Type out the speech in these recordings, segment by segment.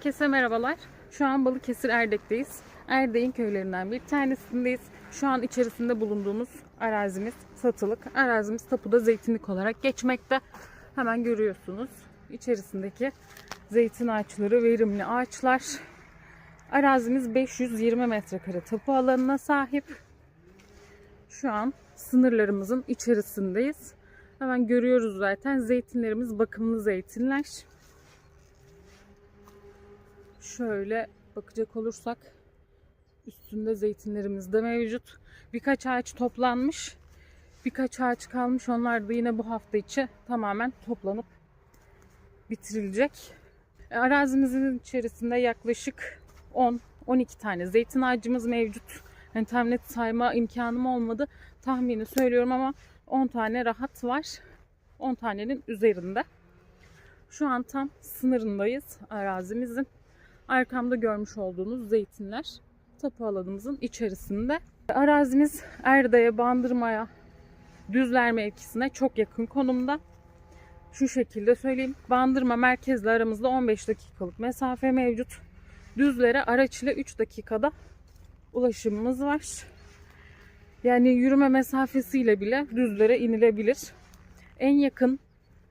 Herkese merhabalar. Şu an Balıkesir Erdek'teyiz. Erdek'in köylerinden bir tanesindeyiz. Şu an içerisinde bulunduğumuz arazimiz satılık. Arazimiz tapuda zeytinlik olarak geçmekte. Hemen görüyorsunuz. İçerisindeki zeytin ağaçları verimli ağaçlar. Arazimiz 520 metrekare tapu alanına sahip. Şu an sınırlarımızın içerisindeyiz. Hemen görüyoruz zaten zeytinlerimiz bakımlı zeytinler. Şöyle bakacak olursak üstünde zeytinlerimiz de mevcut. Birkaç ağaç toplanmış. Birkaç ağaç kalmış. Onlar da yine bu hafta içi tamamen toplanıp bitirilecek. E, Arazimizin içerisinde yaklaşık 10-12 tane zeytin ağacımız mevcut. Yani tam net sayma imkanım olmadı. Tahmini söylüyorum ama 10 tane rahat var. 10 tanenin üzerinde. Şu an tam sınırındayız arazimizin. Arkamda görmüş olduğunuz zeytinler tapu alanımızın içerisinde. Arazimiz Erda'ya, Bandırma'ya, Düzler mevkisine çok yakın konumda. Şu şekilde söyleyeyim. Bandırma merkezle aramızda 15 dakikalık mesafe mevcut. Düzlere araç ile 3 dakikada ulaşımımız var. Yani yürüme mesafesiyle bile düzlere inilebilir. En yakın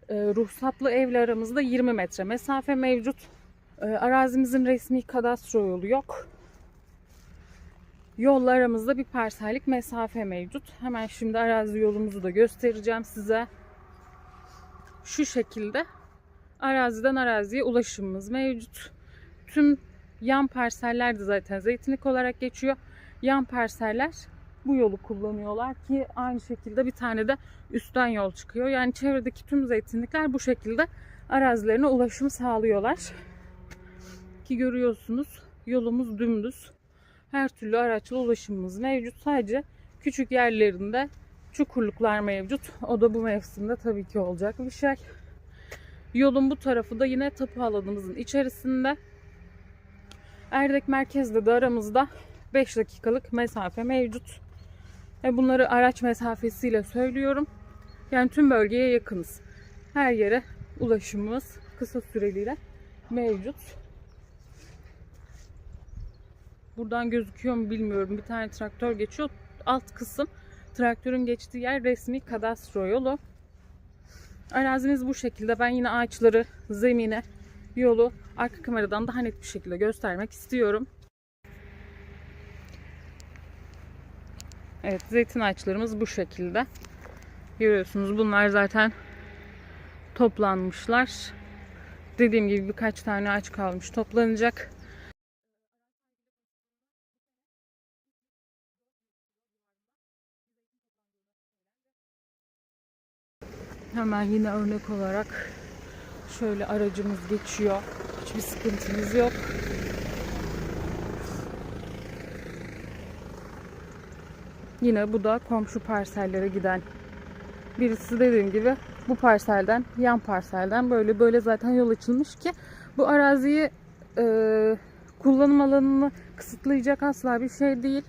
e, ruhsatlı evle aramızda 20 metre mesafe mevcut. E, arazimizin resmi kadastro yolu yok. Yolla aramızda bir parsellik mesafe mevcut. Hemen şimdi arazi yolumuzu da göstereceğim size. Şu şekilde araziden araziye ulaşımımız mevcut. Tüm yan parseller de zaten zeytinlik olarak geçiyor. Yan parseller bu yolu kullanıyorlar ki aynı şekilde bir tane de üstten yol çıkıyor. Yani çevredeki tüm zeytinlikler bu şekilde arazilerine ulaşım sağlıyorlar. Ki görüyorsunuz yolumuz dümdüz. Her türlü araçla ulaşımımız mevcut. Sadece küçük yerlerinde çukurluklar mevcut. O da bu mevsimde tabii ki olacak bir şey. Yolun bu tarafı da yine tapu alanımızın içerisinde. Erdek merkezde de aramızda 5 dakikalık mesafe mevcut. Ve bunları araç mesafesiyle söylüyorum. Yani tüm bölgeye yakınız. Her yere ulaşımımız kısa süreliyle mevcut. Buradan gözüküyor mu bilmiyorum. Bir tane traktör geçiyor. Alt kısım traktörün geçtiği yer resmi kadastro yolu. Arazimiz bu şekilde. Ben yine ağaçları, zemine, yolu arka kameradan daha net bir şekilde göstermek istiyorum. Evet zeytin ağaçlarımız bu şekilde. Görüyorsunuz bunlar zaten toplanmışlar. Dediğim gibi birkaç tane ağaç kalmış toplanacak. Hemen yine örnek olarak şöyle aracımız geçiyor. Hiçbir sıkıntımız yok. Yine bu da komşu parsellere giden birisi dediğim gibi bu parselden yan parselden böyle böyle zaten yol açılmış ki bu araziyi e, kullanım alanını kısıtlayacak asla bir şey değil.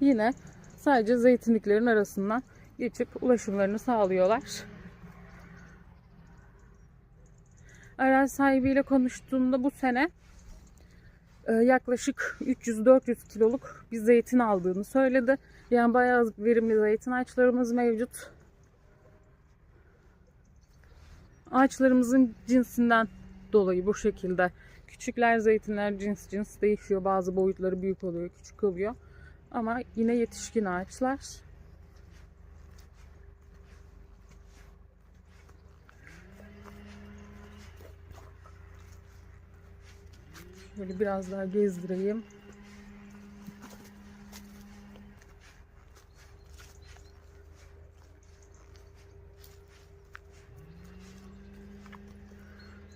Yine sadece zeytinliklerin arasından geçip ulaşımlarını sağlıyorlar. Arazi sahibiyle konuştuğumda bu sene e, yaklaşık 300-400 kiloluk bir zeytin aldığını söyledi. Yani bayağı verimli zeytin ağaçlarımız mevcut. Ağaçlarımızın cinsinden dolayı bu şekilde. Küçükler zeytinler cins cins değişiyor. Bazı boyutları büyük oluyor, küçük oluyor. Ama yine yetişkin ağaçlar. Şöyle biraz daha gezdireyim.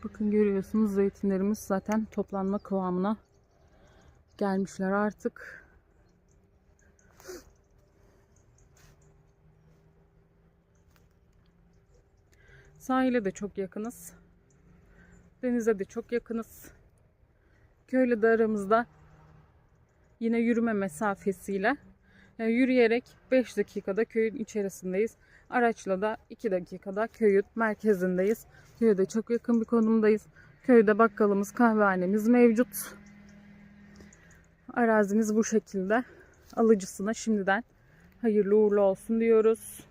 Bakın görüyorsunuz zeytinlerimiz zaten toplanma kıvamına gelmişler artık. Sahile de çok yakınız. Denize de çok yakınız. Köyle de aramızda yine yürüme mesafesiyle yani yürüyerek 5 dakikada köyün içerisindeyiz. Araçla da 2 dakikada köyün merkezindeyiz. Köye de çok yakın bir konumdayız. Köyde bakkalımız, kahvehanemiz mevcut. Arazimiz bu şekilde. Alıcısına şimdiden hayırlı uğurlu olsun diyoruz.